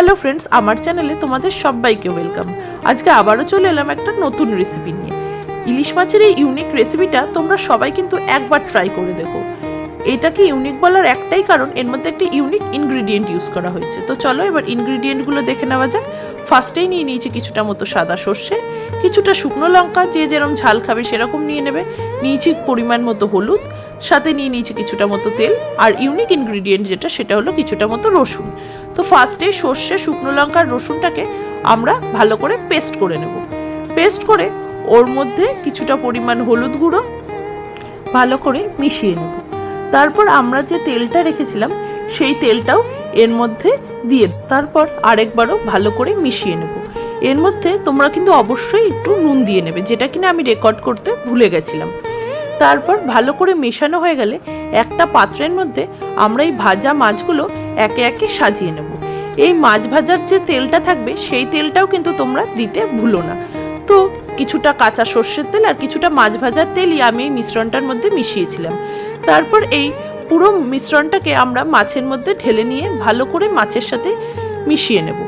Hello friends আমার চ্যানেলে তোমাদের সবাইকে ওয়েলকাম আজকে আবারও চলে এলাম একটা নতুন রেসিপি নিয়ে। ইলিশ মাছের এই ইউনিক রেসিপিটা তোমরা সবাই কিন্তু একবার ট্রাই করে দেখো। এটাকে ইউনিক বলার একটাই কারণ, এর মধ্যে একটা ইউনিক ইনগ্রিডিয়েন্ট ইউজ করা হয়েছে। তো চলো এবার ইনগ্রিডিয়েন্টগুলো দেখে নেওয়া যাক। ফার্স্টেই নিয়ে নিয়েছি কিছুটা মতো সাদা সর্ষে, কিছুটা শুকনো লঙ্কা, যে যেরকম ঝাল খাবে সেরকম নিয়ে নেবে। নিয়েছি পরিমাণ মতো হলুদ সাথে নিয়ে নিয়েছি কিছুটা মতো তেল আর ইউনিক ইনগ্রিডিয়েন্ট যেটা, সেটা হলো কিছুটা মতো রসুন। তো ফার্স্টে সর্ষে, শুকনো লঙ্কার রসুনটাকে আমরা ভালো করে পেস্ট করে নেব। পেস্ট করে ওর মধ্যে কিছুটা পরিমাণ হলুদ গুঁড়ো ভালো করে মিশিয়ে নেব। তারপর আমরা যে তেলটা রেখেছিলাম, সেই তেলটাও এর মধ্যে দিয়ে তারপর আরেকবারও ভালো করে মিশিয়ে নেব। এর মধ্যে তোমরা কিন্তু অবশ্যই একটু নুন দিয়ে নেবে, যেটা কিনা আমি রেকর্ড করতে ভুলে গেছিলাম। তারপর ভালো করে মেশানো হয়ে গেলে একটা পাত্রের মধ্যে আমরা এই ভাজা মাছগুলো একে একে সাজিয়ে নেব। এই মাছ ভাজার যে তেলটা থাকবে, সেই তেলটাও কিন্তু তোমরা দিতে ভুলো না। তো কিছুটা কাঁচা সর্ষের তেল আর কিছুটা মাছ ভাজার তেলই আমি এই মিশ্রণটার মধ্যে মিশিয়েছিলাম। তারপর এই পুরো মিশ্রণটাকে আমরা মাছের মধ্যে ঢেলে নিয়ে ভালো করে মাছের সাথে মিশিয়ে নেব।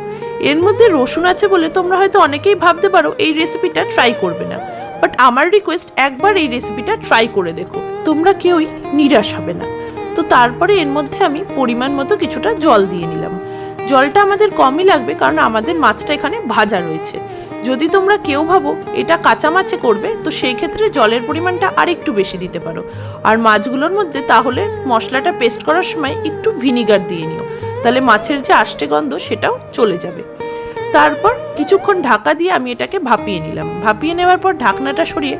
এর মধ্যে রসুন আছে বলে তোমরা হয়তো অনেকেই ভাবতে পারো, এই রেসিপিটা ট্রাই করবে না। বাট আমার রিকোয়েস্ট একবার এই রেসিপিটা ট্রাই করে দেখো। তোমরা কেউই নিরাশ হবে না। তো তারপরে এর মধ্যে আমি পরিমাণ মতো কিছুটা জল দিয়ে নিলাম। জলটা আমাদের কমই লাগবে কারণ আমাদের মাছটা এখানে ভাজা রয়েছে। যদি তোমরা কেউ ভাবো এটা কাঁচা মাছে করবে, তো সেই ক্ষেত্রে জলের পরিমাণটা আর একটু বেশি দিতে পারো। আর মাছগুলোর মধ্যে তাহলে মশলাটা পেস্ট করার সময় একটু ভিনিগার দিয়ে নিও। তাহলে মাছের যে আষ্টে গন্ধ সেটাও চলে যাবে। তারপর কিছুক্ষণ ঢাকা দিয়ে আমি এটাকে ভাপিয়ে নিলাম। ভাপিয়ে নেওয়ার পর ঢাকনাটা সরিয়ে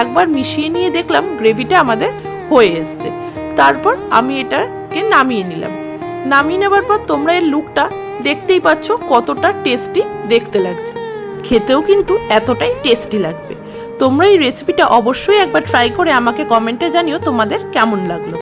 একবার মিশিয়ে নিয়ে দেখলাম গ্রেভিটা আমাদের হয়ে এসছে। তারপর আমি এটাকে নামিয়ে নিলাম। নামিয়ে নেওয়ার পর তোমরা এর লুকটা দেখতেই পাচ্ছ কতটা টেস্টি দেখতে লাগছে। খেতেও কিন্তু এতটাই টেস্টি লাগবে। তোমরা এই রেসিপিটা অবশ্যই একবার ট্রাই করে আমাকে কমেন্টে জানিও তোমাদের কেমন লাগল।